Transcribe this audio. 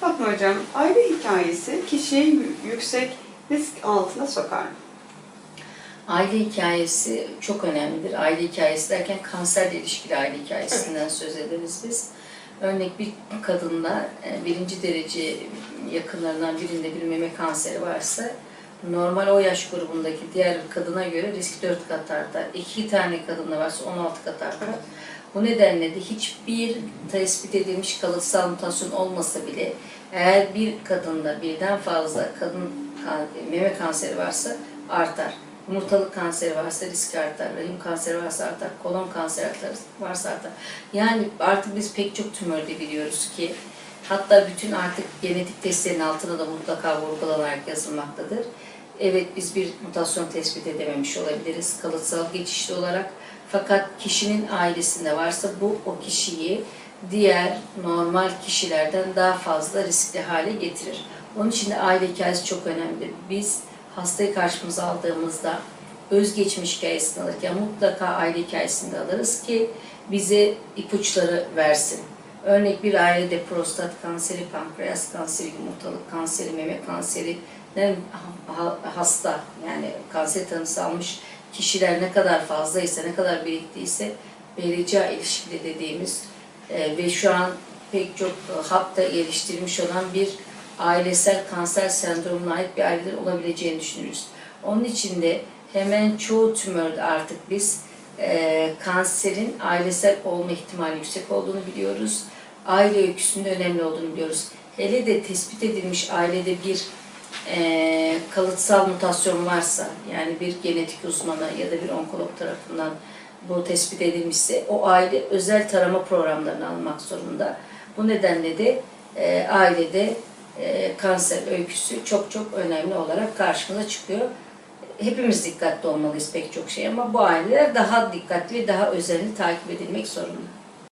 Fatma Hocam, aile hikayesi kişiyi yü- yüksek risk altına sokar mı? Aile hikayesi çok önemlidir. Aile hikayesi derken kanserle ilişkili aile hikayesinden söz ederiz biz. Örnek bir kadında e, birinci derece yakınlarından birinde bir meme kanseri varsa normal o yaş grubundaki diğer kadına göre risk 4 kat artar. İki tane kadında varsa 16 kat artar. Bu nedenle de hiçbir tespit edilmiş kalıtsal mutasyon olmasa bile eğer bir kadında birden fazla kadın meme kanseri varsa artar. Yumurtalık kanseri varsa risk artar, rahim kanseri varsa artar, kolon kanseri varsa artar. Yani artık biz pek çok tümörde biliyoruz ki hatta bütün artık genetik testlerin altına da mutlaka vurgulanarak yazılmaktadır. Evet biz bir mutasyon tespit edememiş olabiliriz kalıtsal geçişli olarak. Fakat kişinin ailesinde varsa bu o kişiyi diğer normal kişilerden daha fazla riskli hale getirir. Onun için de aile hikayesi çok önemli. Biz hastayı karşımıza aldığımızda özgeçmiş hikayesini alırken mutlaka aile hikayesini de alırız ki bize ipuçları versin. Örnek bir ailede prostat kanseri, pankreas kanseri, yumurtalık kanseri, meme kanseri ha- hasta yani kanser tanısı almış kişiler ne kadar fazlaysa, ne kadar biriktiyse vereceği ilişkili dediğimiz e, ve şu an pek çok e, hapta geliştirilmiş olan bir ailesel kanser sendromuna ait bir aileler olabileceğini düşünürüz. Onun için de hemen çoğu tümörde artık biz e, kanserin ailesel olma ihtimali yüksek olduğunu biliyoruz. Aile öyküsünde önemli olduğunu biliyoruz. Hele de tespit edilmiş ailede bir e, kalıtsal mutasyon varsa, yani bir genetik uzmanı ya da bir onkolog tarafından bu tespit edilmişse o aile özel tarama programlarını almak zorunda. Bu nedenle de e, ailede e, kanser öyküsü çok çok önemli olarak karşımıza çıkıyor. Hepimiz dikkatli olmalıyız pek çok şey ama bu aileler daha dikkatli daha özenli takip edilmek zorunda.